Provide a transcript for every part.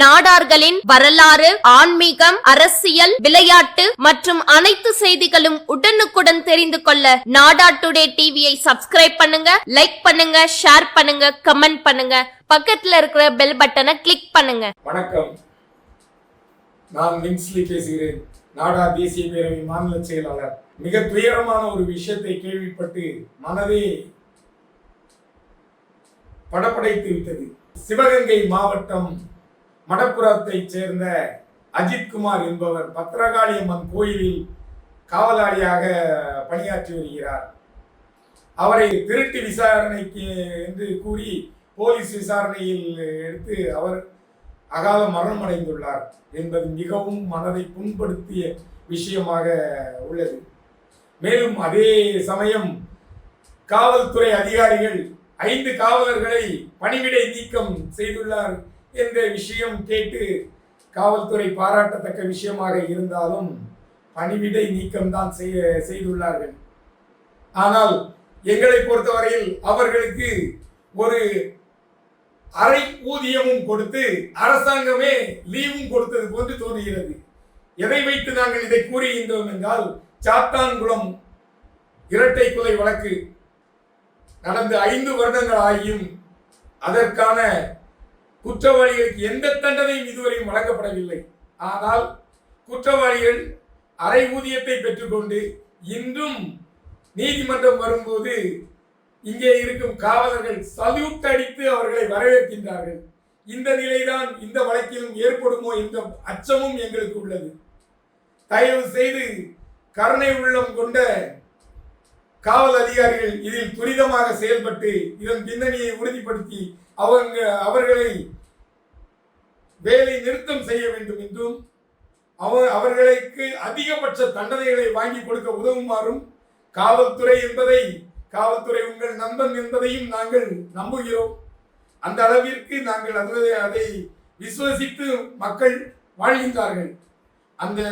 நாடார்களின் வரலாறு ஆன்மீகம் அரசியல் விளையாட்டு மற்றும் அனைத்து செய்திகளும் உடனுக்குடன் தெரிந்து கொள்ள நாடா டுடே டிவியை சப்ஸ்கிரைப் பண்ணுங்க லைக் பண்ணுங்க ஷேர் பண்ணுங்க கமெண்ட் பண்ணுங்க. பக்கத்துல இருக்கிற பெல் பட்டனை கிளிக் பண்ணுங்க. வணக்கம். நான் மின்ஸ்லி பேசுகிறேன். நாடா தேசிய பேரவை மாநில செயலாளர். மிக துயரமான ஒரு விஷயத்தை கேள்விப்பட்டு மனதே படப்படைத்து விட்டது. சிவகங்கை மாவட்டம் மடப்புறத்தைச் சேர்ந்த அஜித்குமார் என்பவர் பத்திரகாளியம்மன் கோயிலில் காவலாளியாக பணியாற்றி வருகிறார். அவரை திருட்டு விசாரணைக்கு என்று கூறி போலீஸ் விசாரணையில் எடுத்து அவர் அகால மரணம் அடைந்துள்ளார் என்பது மிகவும் மனதை புண்படுத்திய விஷயமாக உள்ளது. மேலும் அதே சமயம் காவல்துறை அதிகாரிகள் ஐந்து காவலர்களை பணிவிடை நீக்கம் செய்துள்ளார். என்ற விஷயம் கேட்டு காவல்துறை பாராட்டத்தக்க விஷயமாக இருந்தாலும் பணிவிடை நீக்கம்தான் செய்ய செய்துள்ளார்கள். ஆனால் எங்களை பொறுத்தவரையில் அவர்களுக்கு ஒரு அரை ஊதியமும் கொடுத்து அரசாங்கமே லீவும் கொடுத்தது போன்று தோன்றுகிறது. எதை வைத்து நாங்கள் இதை கூறுகின்றோம் என்றால் சாத்தான்குளம் இரட்டை கொலை வழக்கு நடந்து ஐந்து வருடங்கள் ஆகியும் அதற்கான குற்றவாளிகளுக்கு எந்த தண்டனையும் இதுவரையும் வழங்கப்படவில்லை. ஆனால் குற்றவாளிகள் அரை ஊதியத்தை பெற்றுக்கொண்டு இன்றும் நீதிமன்றம் வரும்போது இங்கே இருக்கும் காவலர்கள் சல்யூட் அடித்து அவர்களை வரவேற்கின்றார்கள். இந்த நிலைதான் இந்த வழக்கிலும் ஏற்படுமோ என்ற அச்சமும் எங்களுக்கு உள்ளது. தயவு செய்து கருணை உள்ளம் கொண்ட காவல் அதிகாரிகள் இதில் துரிதமாக செயல்பட்டு இதன் பின்னணியை உறுதிப்படுத்தி அவங்க அவர்களை வேலை நிறுத்தம் செய்ய வேண்டும் என்றும் அவர் அவர்களுக்கு அதிகபட்ச தண்டனைகளை வாங்கி கொடுக்க உதவுமாறும் காவல்துறை என்பதை காவல்துறை உங்கள் நண்பன் என்பதையும் நாங்கள் நம்புகிறோம். அந்த அளவிற்கு நாங்கள் அதை அதை விசுவசித்து மக்கள் வாழ்கின்றார்கள். அந்த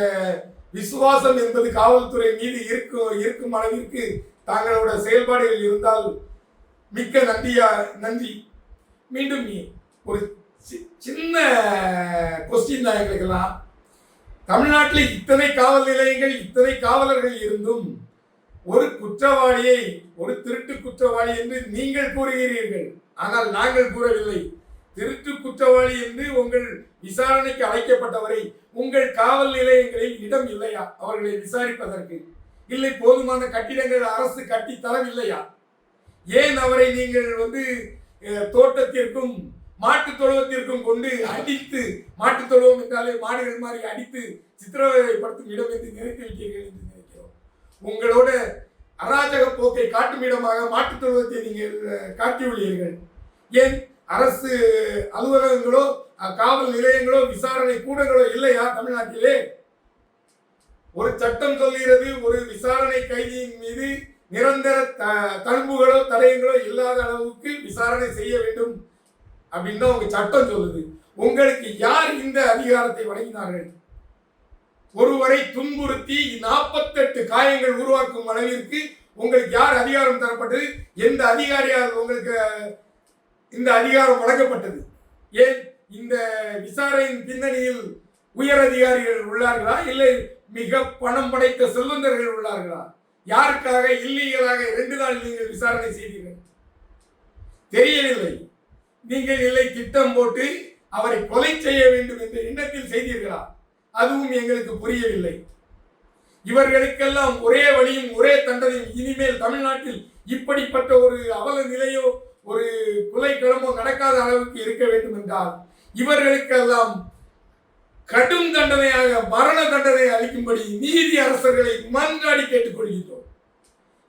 விசுவாசம் என்பது காவல்துறை மீது இருக்கும் இருக்கும் அளவிற்கு தாங்களோட செயல்பாடுகள் இருந்தால் மிக்க நன்றியா நன்றி. மீண்டும் ஒரு சி- சின்ன கொஸ்டின் தான் எங்களுக்கெல்லாம். தமிழ்நாட்டில் இத்தனை காவல் நிலையங்கள் இத்தனை காவலர்கள் இருந்தும் ஒரு குற்றவாளியை ஒரு திருட்டு குற்றவாளி என்று நீங்கள் கூறுகிறீர்கள். ஆனால் நாங்கள் கூறவில்லை. திருட்டு குற்றவாளி என்று உங்கள் விசாரணைக்கு அழைக்கப்பட்டவரை உங்கள் காவல் நிலையங்களில் இடம் இல்லையா? அவர்களை விசாரிப்பதற்கு. இல்லை போதுமான கட்டிடங்கள் அரசு கட்டி தரவில்லையா? ஏன் அவரை நீங்கள் வந்து தோட்டத்திற்கும் மாட்டுத் தொழுவத்திற்கும் கொண்டு அடித்து மாட்டுத் தொழுவம் என்றாலே மாடுகள் மாதிரி அடித்து சித்திரவதைப்படுத்தும் இடம் என்று நினைத்து விட்டீர்கள் என்று நினைக்கிறோம். உங்களோட அராஜக போக்கை காட்டும் இடமாக மாட்டுத் தொழுவத்தை நீங்கள் காட்டியுள்ளீர்கள். ஏன் அரசு அலுவலகங்களோ காவல் நிலையங்களோ விசாரணை கூடங்களோ இல்லையா தமிழ்நாட்டிலே? ஒரு சட்டம் சொல்கிறது ஒரு விசாரணை கைதியின் மீது நிரந்தர த- தழும்புகளோ தடயங்களோ இல்லாத அளவுக்கு விசாரணை செய்ய வேண்டும் அப்படின்னு தான் உங்க சட்டம் சொல்லுது. உங்களுக்கு யார் இந்த அதிகாரத்தை வழங்கினார்கள்? ஒருவரை துன்புறுத்தி நாற்பத்தெட்டு காயங்கள் உருவாக்கும் அளவிற்கு உங்களுக்கு யார் அதிகாரம் தரப்பட்டது? எந்த அதிகாரியால் உங்களுக்கு இந்த அதிகாரம் வழங்கப்பட்டது? ஏன்? இந்த விசாரணையின் பின்னணியில் உயர் அதிகாரிகள் உள்ளார்களா? இல்லை மிக பணம் படைத்த செல்வந்தர்கள் உள்ளார்களா? யாருக்காக இல்லீகலாக ரெண்டு நாள் நீங்கள் விசாரணை செய்தீர்கள்? தெரியவில்லை. நீங்கள் இல்லை திட்டம் போட்டு அவரை கொலை செய்ய வேண்டும் என்ற எண்ணத்தில் செய்தீர்களா? அதுவும் எங்களுக்கு புரியவில்லை. இவர்களுக்கெல்லாம் ஒரே வழியும் ஒரே தண்டனையும் இனிமேல் தமிழ்நாட்டில் இப்படிப்பட்ட ஒரு அவல நிலையோ ஒரு கொலைக்களமோ நடக்காத அளவுக்கு இருக்க வேண்டும் என்றால் இவர்களுக்கெல்லாம் கடும் தண்டனையாக மரண தண்டனை அளிக்கும்படி நீதி அரசர்களை மன்றாடி கேட்டுக்கொள்கின்றோம்.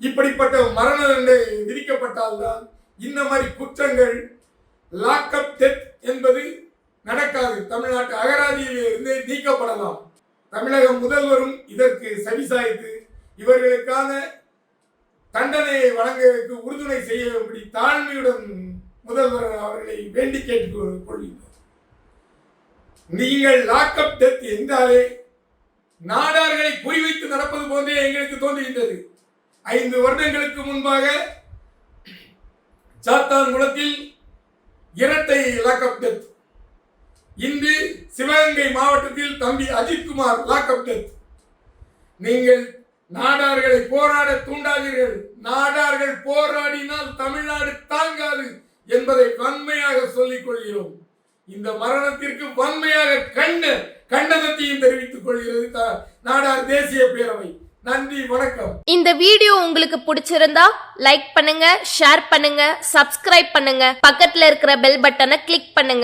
இப்படிப்பட்ட மரண தண்டனை விதிக்கப்பட்டால்தான் இந்த மாதிரி குற்றங்கள் லாக்அப் டெத் என்பது நடக்காது. தமிழ்நாட்டு அகராதியிலே இருந்து நீக்கப்படலாம். தமிழக முதல்வரும் இதற்கு செவிசாய்த்து இவர்களுக்கான தண்டனையை வழங்குவதற்கு உறுதுணை செய்யும்படி தாழ்மையுடன் முதல்வர் அவர்களை வேண்டி கேட்டுக் கொள்கின்றோம். நீங்கள் லாக்அப் டெத் என்றாலே நாடார்களை குறிவைத்து நடப்பது போன்றே எங்களுக்கு தோன்றுகின்றது. ஐந்து வருடங்களுக்கு முன்பாக சாத்தான் குளத்தில் இரட்டை லாக்அப் டெத். இன்று சிவகங்கை மாவட்டத்தில் தம்பி அஜித்குமார் லாக்அப் டெத். நீங்கள் நாடார்களை போராட தூண்டாதீர்கள். நாடார்கள் போராடினால் தமிழ்நாடு தாங்காது என்பதை வன்மையாக சொல்லிக் கொள்கிறோம். இந்த மரணத்திற்கு வன்மையாக கண்ணு கண்டனத்தையும் தெரிவித்துக் கொள்கிறது. நாடார் தேசிய பேரவை. நன்றி வணக்கம். இந்த வீடியோ உங்களுக்கு பிடிச்சிருந்தா லைக் பண்ணுங்க ஷேர் பண்ணுங்க சப்ஸ்கிரைப் பண்ணுங்க. பக்கத்துல இருக்கிற பெல் பட்டனை கிளிக் பண்ணுங்க.